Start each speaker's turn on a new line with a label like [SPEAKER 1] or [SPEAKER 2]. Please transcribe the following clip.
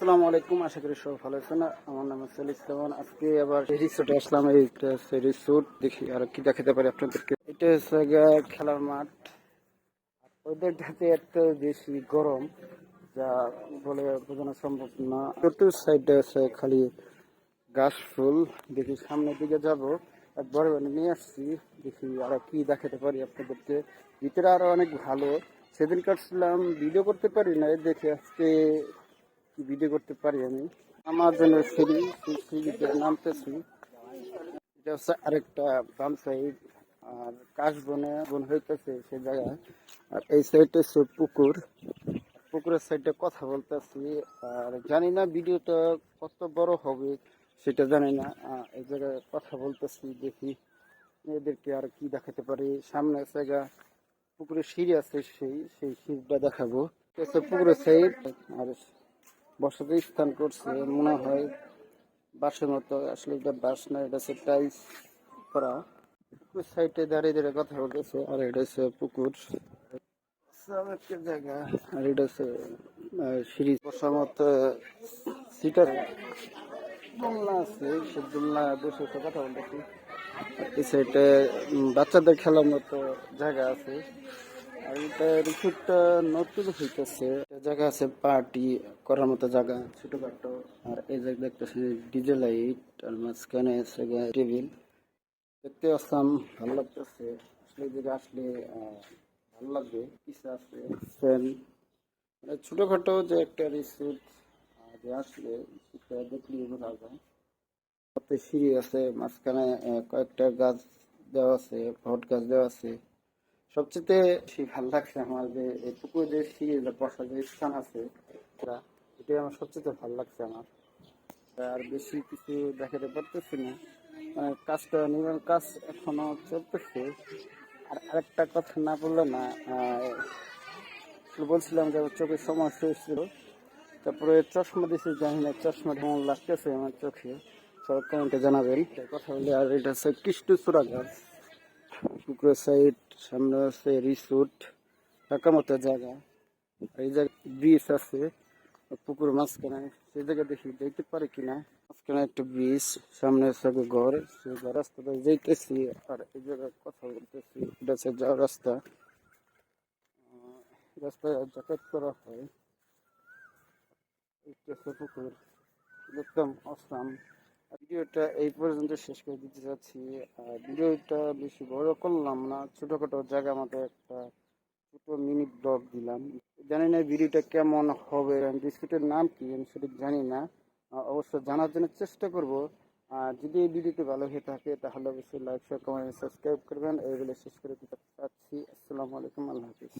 [SPEAKER 1] আসসালামু আলাইকুম, আশা করি সব ভালো আছেন। আমার নাম হচ্ছে ইসলাম। আজকে আবার রিসোর্টে আসলাম এইটা হচ্ছে রিসোর্ট দেখি আর কি দেখাতে পারি আপনাদেরকে। এটা হচ্ছে খেলার মাঠ। ওদেরটাতে এত বেশি গরম, যা বলে বোঝানো সম্ভব না। চতুর সাইডে আছে খালি গাছ ফুল। দেখি সামনের দিকে যাব। একবার নিয়ে আসছি। দেখি আর কি দেখাতে পারি আপনাদেরকে। ভিতরে আরও অনেক ভালো। সেদিন কাটছিলাম ভিডিও করতে পারি না দেখে আজকে ভিডিও করতে পারি আমি? আমার জন্য সিঁড়ি, সেই সিঁড়িতে নামতেছি। এটা হচ্ছে আরেকটা বাম সাইড আর কাশ বনে, বন হইতেছে সে জায়গায়। আর এই সাইডটা হচ্ছে পুকুর। পুকুরের সাইডে কথা বলতেছি, আর জানি না ভিডিওটা কত বড় হবে, সেটা জানি না। এই জায়গায় কথা বলতেছি, দেখি এদেরকে আর কি দেখাতে পারি। সামনে জায়গা পুকুরে সিঁড়ি আছে সেই সেই সিঁড়িটা দেখাবো। পুকুরের সাইড আর বসাতে স্থান করছে মনে হয়। বাসের মতো আসলে এটা বাস না এটা হচ্ছে টাইলস করা। পুকুর সাইডে দাঁড়িয়ে দাঁড়িয়ে কথা বলতেছে আর এটা হচ্ছে পুকুর। একটা জায়গা আর এটা হচ্ছে সিঁড়ি। বসার মতো সিটার দোলনা আছে সে দোলনা বসে কথা বলতেছি। আর এই সাইডে বাচ্চাদের খেলার মতো জায়গা আছে। আর এটা রিসোর্টটা নতুন হইতেছে। জায়গা আছে পার্টি করার মতো জায়গা, ছোটখাটো। আর এই জায়গা দেখতেছে ডিজে লাইট আর মাঝখানে টেবিল। দেখতে আসলাম ভালো লাগতেছে। আসলে এই জায়গায় আসলে ভালো লাগবে। কিছু আছে, ফ্যান। মানে ছোটখাটো যে একটা রিসোর্ট যে আসলে দেখলে বোঝা যায়। সিঁড়ি আছে, মাঝখানে কয়েকটা গাছ দেওয়া আছে, ভট গাছ দেওয়া আছে। সবচেয়ে বেশি ভালো লাগছে আমার যে এই পুকুরে যে সিঁড়ি বসার যে স্থান আছে, এটা, এটাই আমার সবচেয়ে ভালো লাগছে আমার। আর বেশি কিছু দেখাতে পারতেছি না। মানে কাজটা, নির্মাণ কাজ এখনও চলতেছে। আর আরেকটা কথা না বললে না বলছিলাম যে আমার চোখের সমস্যা হয়েছিল তারপরে চশমা দিয়েছি, জানি না চশমা কেমন লাগতেছে আমার চোখে। সব কমেন্টে জানাবেন। কথা বলে আর এটা হচ্ছে কৃষ্ণচূড়া গাছ পুকুরের সাইড সামনে আছে রিসোর্ট থাকার মতো জায়গা। এই জায়গায় ব্রিজ আছে, পুকুর মাঝখানে, সেই জায়গা দেখি দেখতে পারি কিনা? মাঝখানে একটা ব্রিজ সামনে আছে ঘর, সেই রাস্তাটা যাইতেছি, আর এই জায়গায় কথা বলতেছি, এটা হচ্ছে যাওয়ার রাস্তা। রাস্তায় যাতায়াত করা হয়। পুকুর একদম অসাম। ভিডিওটা এই পর্যন্ত শেষ করে দিতে আর ভিডিওটা বেশি বড় করলাম না, ছোটখাটো জায়গা মতো একটা ছোট মিনি ব্লগ দিলাম। জানি না ভিডিওটা কেমন হবে বিস্কুটের নাম কি, আমি সঠিক জানি না। অবশ্য জানার জন্য চেষ্টা করব। আর যদি এই ভিডিওটি ভালো হয়ে থাকে, তাহলে অবশ্যই লাইক শেয়ার কমেন্ট সাবস্ক্রাইব করবেন। এই বলে শেষ করে দিতে চাচ্ছি আসসালামু আলাইকুম, আল্লাহ হাফিজ।